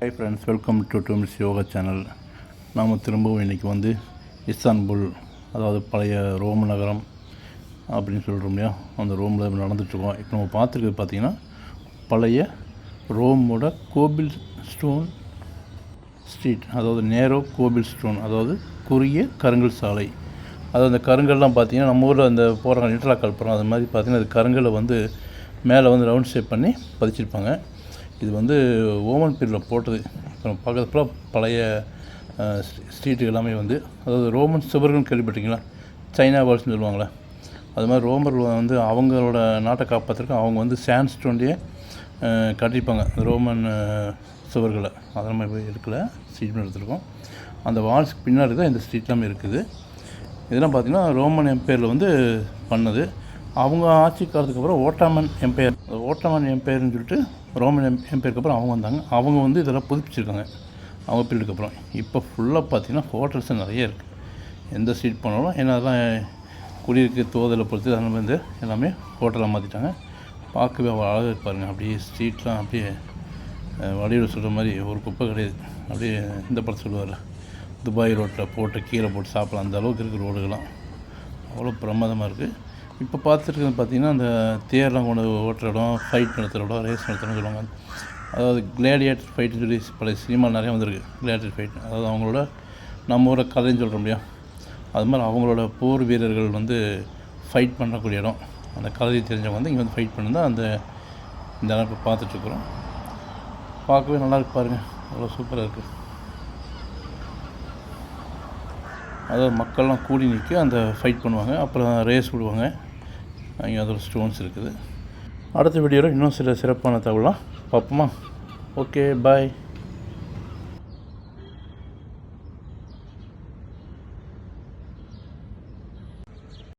High friends welcome to டூமிஸ் yoga channel நாம் திரும்பவும் இன்றைக்கி வந்து இஸ்தான்புல் அதாவது பழைய ரோம் நகரம் அப்படின்னு சொல்கிறோம் இல்லையா? அந்த ரோமில் நடந்துட்டுருக்கோம். இப்போ நம்ம பார்த்துருக்கிறது பார்த்திங்கன்னா பழைய ரோமோட கோபில் ஸ்டோன் ஸ்ட்ரீட் அதாவது நேரோ கோபில் ஸ்டோன் அதாவது குறுகிய கருங்கல் சாலை. அதாவது அந்த கருங்கல்லாம் பார்த்திங்கன்னா நம்ம ஊரில் அந்த போகிறாங்க இன்டர்லாக் கல்புறம் அது மாதிரி பார்த்தீங்கன்னா அது கருங்கலை வந்து மேலே வந்து ரவுண்ட் ஷேப் பண்ணி பதிச்சிருப்பாங்க. இது வந்து ஓமன் பீரியடில் போட்டது. இப்போ நம்ம பக்கத்தில் பழைய ஸ்ட்ரீட்டு எல்லாமே வந்து அதாவது ரோமன் சுவர்கள்னு கேள்விப்பட்டீங்களா சைனா வேர்ல்ஸ்னு சொல்லுவாங்களே? அது மாதிரி ரோமர் வந்து அவங்களோட நாட்டை காப்பாற்றுறதுக்கு அவங்க வந்து சாண்ட் ஸ்டோன்லேயே கட்டியிருப்பாங்க. ரோமன் சுவர்களை அதெல்லாம் நம்ம இருக்கலை ஸ்ட்ரீட் எடுத்துருக்கோம். அந்த வால்ஸ்க்கு பின்னாடி தான் இந்த ஸ்ட்ரீட் எல்லாமே இருக்குது. இதெல்லாம் பார்த்திங்கன்னா ரோமன் எம்பையரில் வந்து பண்ணது. அவங்க ஆட்சி காலத்துக்கு அப்புறம் ஓட்டாமன் எம்பையர் ஓட்டாமன் எம்பையர்னு சொல்லிட்டு ரோமன் எம் எம்பையருக்கு அப்புறம் அவங்க வந்தாங்க. அவங்க வந்து இதெல்லாம் புதுப்பிச்சிருக்காங்க. அவங்க பீரியடுக்கு அப்புறம். இப்போ ஃபுல்லாக பார்த்தீங்கன்னா ஹோட்டல்ஸ் நிறைய இருக்குது எந்த ஸ்ட்ரீட் போனாலும் ஏன்னா அதெல்லாம் குடியிருக்க தோதலை பொறுத்து அதில் வந்து எல்லாமே ஹோட்டலாக மாற்றிட்டாங்க பார்க்கவே அவ்வளோ அழகாக இருப்பாருங்க அப்படியே ஸ்ட்ரீட்லாம் அப்படியே வடிவில் சொல்கிற மாதிரி ஒரு குப்பை கிடையாது அப்படியே இந்த படம் சொல்லுவார். துபாய் ரோட்டில் போட்டு கீழே போட்டு சாப்பிட்லாம். அந்த அளவுக்கு இருக்குது ரோடுகள்லாம். அவ்வளோ பிரமாதமாக இருக்குது இப்போ பார்த்துருக்கிறது பார்த்தீங்கன்னா அந்த தேர்லாம் கொண்டு ஓட்டுற இடம் ஃபைட் நடத்துகிற இடம் ரேஸ் நடத்துகிறோம்னு சொல்லுவாங்க. அதாவது கிளாடியேட்டர் ஃபைட்டுன்னு சொல்லி பழைய சினிமா நிறைய வந்திருக்கு. கிளாடியேட்டர் ஃபைட் அதாவது அவங்களோட நம்ம ஊரை கதைன்னு சொல்கிறோம் இல்லையா? அது மாதிரி அவங்களோட போர் வீரர்கள் வந்து ஃபைட் பண்ணக்கூடிய இடம். அந்த கதையை தெரிஞ்சவங்க வந்து இங்கே வந்து ஃபைட் பண்ணி அந்த இந்த இடம் இப்போ பார்த்துட்ருக்குறோம். பார்க்கவே நல்லாயிருக்கு பாருங்கள் அவ்வளோ சூப்பராக இருக்குது அதாவது மக்கள்லாம் கூடி நிற்க அந்த ஃபைட் பண்ணுவாங்க. அப்புறம் ரேஸ் விடுவாங்க. அங்கே அதோட ஸ்டோன்ஸ் இருக்குது. அடுத்த வீடியோவில் இன்னும் சில சிறப்பான தகவலாம் பார்ப்போமா? Okay bye